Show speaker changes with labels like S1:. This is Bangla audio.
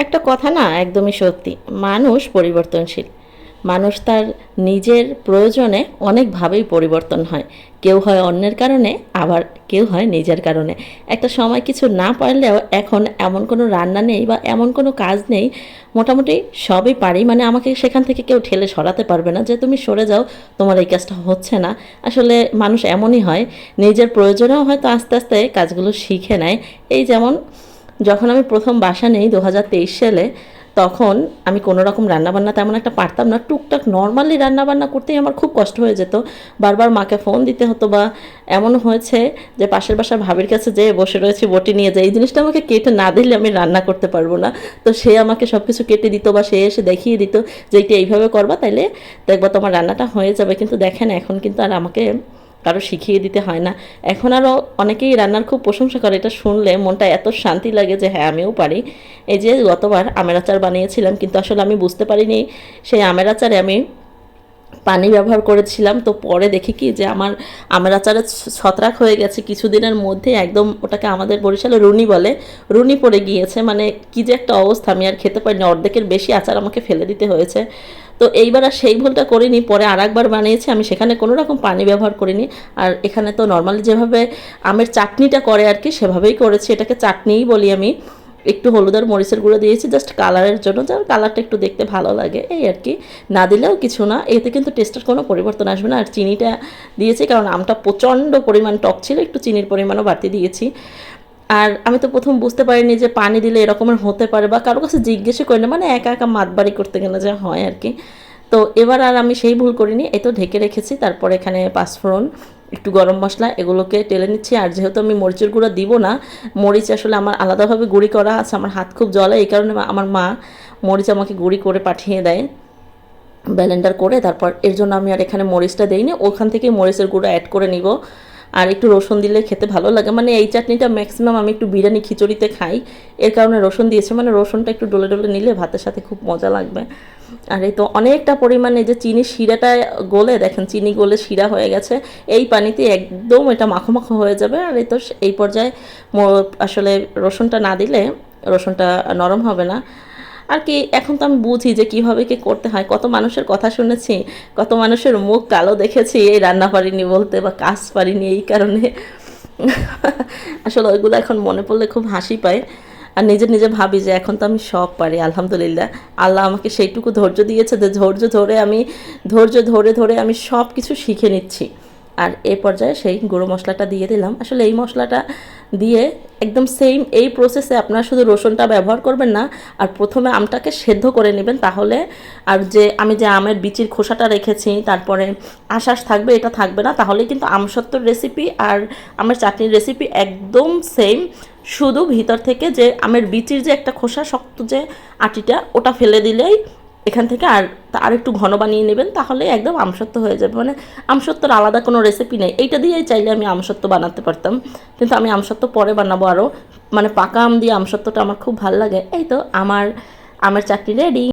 S1: একটা কথা না একদমই সত্যি, মানুষ পরিবর্তনশীল। মানুষ তার নিজের প্রয়োজনে অনেকভাবেই পরিবর্তন হয়। কেউ হয় অন্যের কারণে, আবার কেউ হয় নিজের কারণে। একটা সময় কিছু না পারলেও এখন এমন কোনো রান্না নেই বা এমন কোনো কাজ নেই, মোটামুটি সবই পারি। মানে আমাকে সেখান থেকে কেউ ঠেলে সরাতে পারবে না যে, তুমি সরে যাও, তোমার এই কাজটা হচ্ছে না। আসলে মানুষ এমনই হয়, নিজের প্রয়োজনেও হয়তো আস্তে আস্তে কাজগুলো শিখে নেয়। এই যেমন যখন আমি প্রথম বাসা নেই দু হাজার তেইশ সালে, তখন আমি কোনো রকম রান্নাবান্না তেমন একটা পারতাম না। টুকটাক নর্মালি রান্নাবান্না করতেই আমার খুব কষ্ট হয়ে যেত। বারবার মাকে ফোন দিতে হতো বা এমন হয়েছে যে পাশের বাসার ভাবির কাছে যেয়ে বসে রয়েছি, বটি নিয়ে যায় এই জিনিসটা আমাকে কেটে না দিলে আমি রান্না করতে পারব না। তো সে আমাকে সব কিছু কেটে দিত বা সে এসে দেখিয়ে দিত যে এটা এইভাবে করবা, তাইলে দেখবা তোমার রান্নাটা হয়ে যাবে। কিন্তু দেখেন, এখন কিন্তু আর আমাকে কারও শিখিয়ে দিতে হয় না। এখন আরও অনেকেই রান্নার খুব প্রশংসা করে, এটা শুনলে মনটা এত শান্তি লাগে যে হ্যাঁ আমিও পারি। এই যে গতবার আমের আচার বানিয়েছিলাম, কিন্তু আসলে আমি বুঝতে পারিনি। সেই আমের আচারে আমি পানি ব্যবহার করেছিলাম। তো পরে দেখি কি যে আমার আমের আচারে ছত্রাক হয়ে গেছে। কিছুদিনের মধ্যে একদম ওটাকে আমাদের বরিশালে রুনি বলে, রুনি পড়ে গিয়েছে। মানে কি যে একটা অবস্থা, আমি আর খেতে পারিনি। অর্ধেকের বেশি আচার আমাকে ফেলে দিতে হয়েছে। তো এইবার আর সেই ভুলটা করিনি, পরে আর একবার বানিয়েছি, আমি সেখানে কোনো রকম পানি ব্যবহার করিনি। আর এখানে তো নর্মালি যেভাবে আমের চাটনিটা করে আর কি, সেভাবেই করেছি। এটাকে চাটনিই বলি আমি। একটু হলুদ আর মরিচের গুঁড়ো দিয়েছি জাস্ট কালারের জন্য, যার কালারটা একটু দেখতে ভালো লাগে, এই আর কি। না দিলেও কিছু না, এতে কিন্তু টেস্টের কোনো পরিবর্তন আসবে না। আর চিনিটা দিয়েছি, কারণ আমটা প্রচণ্ড পরিমাণ টক ছিল, একটু চিনির পরিমাণও বাড়তি দিয়েছি। আর আমি তো প্রথম বুঝতে পারিনি যে পানি দিলে এরকমের হতে পারে বা কারও কাছে জিজ্ঞেসই করি না মানে একা একা মাতবাড়ি করতে গেলে যা হয় আর কি। তো এবার আর আমি সেই ভুল করিনি, এই তো ঢেকে রেখেছি, তারপর এখানে পাঁচফোড়ন, একটু গরম মশলা, এগুলোকে টেলে নিচ্ছি। আর যেহেতু আমি মরিচের গুঁড়ো দিব না, মরিচ আসলে আমার আলাদাভাবে গুঁড়ি করা আছে, আমার হাত খুব জ্বলে, এই কারণে আমার মা মরিচ আমাকে গুঁড়ি করে পাঠিয়ে দেয়, ব্লেন্ডার করে, তারপর এর জন্য আমি আর এখানে মরিচটা দিইনি, ওখান থেকে মরিচের গুঁড়ো অ্যাড করে নিব। আর একটু রসুন দিলে খেতে ভালো লাগে। মানে এই চাটনিটা ম্যাক্সিমাম আমি একটু বিরিয়ানি খিচুড়িতে খাই। এর কারণে রসুন দিয়েছে। মানে রসুনটা একটু ডলে ডলে নিলে ভাতের সাথে খুব মজা লাগবে। আর এই তো অনেকটা পরিমাণে যে চিনি শিরাটা গলে, দেখেন চিনি গলে শিরা হয়ে গেছে। এই পানিতে একদম এটা মাখো মাখো হয়ে যাবে। আর এই তো এই পর্যায়ে আসলে রসুনটা না দিলে রসুনটা নরম হবে না। আর কি, এখন তো আমি বুঝি যে কীভাবে কি করতে হয়। কত মানুষের কথা শুনেছি, কত মানুষের মুখ কালো দেখেছি এই রান্না পারিনি বলতে বা কাজ পারিনি এই কারণে। আসলে ওইগুলো এখন মনে পড়লে খুব হাসি পায়। আর নিজে নিজে ভাবি যে এখন তো আমি সব পারি, আলহামদুলিল্লাহ। আল্লাহ আমাকে সেইটুকু ধৈর্য দিয়েছে যে ধৈর্য ধরে আমি, ধৈর্য ধরে ধরে আমি সব কিছু শিখে নিচ্ছি। আর এ পর্যায়ে সেই গুঁড়ো মশলাটা দিয়ে দিলাম। আসলে এই মশলাটা দিয়ে একদম সেম এই প্রসেসে আপনারা শুধু রসুনটা ব্যবহার করবেন না, আর প্রথমে আমটাকে সেদ্ধ করে নেবেন তাহলে। আর যে আমি যে আমের বিচির খোসাটা রেখেছি, তারপরে আশ্বাস থাকবে, এটা থাকবে না তাহলে কিন্তু আমসত্ত্বর রেসিপি আর আমের চাটনির রেসিপি একদম সেম শুধু ভিতর থেকে যে আমের বিচির যে একটা খোসা, শক্ত যে আটিটা, ওটা ফেলে দিলেই এখান থেকে আর আর একটু ঘন বানিয়ে নেবেন, তাহলে একদম আমসত্ব হয়ে যাবে। মানে আমসত্বর আলাদা কোনো রেসিপি নেই। এইটা দিয়েই চাইলে আমি আমসত্ব বানাতে পারতাম। কিন্তু আমি আমসত্ব পরে বানাবো আরও মানে পাকা আম দিয়ে আমসত্বটা আমার খুব ভালো লাগে। এই তো আমার আমার চাটনি রেডি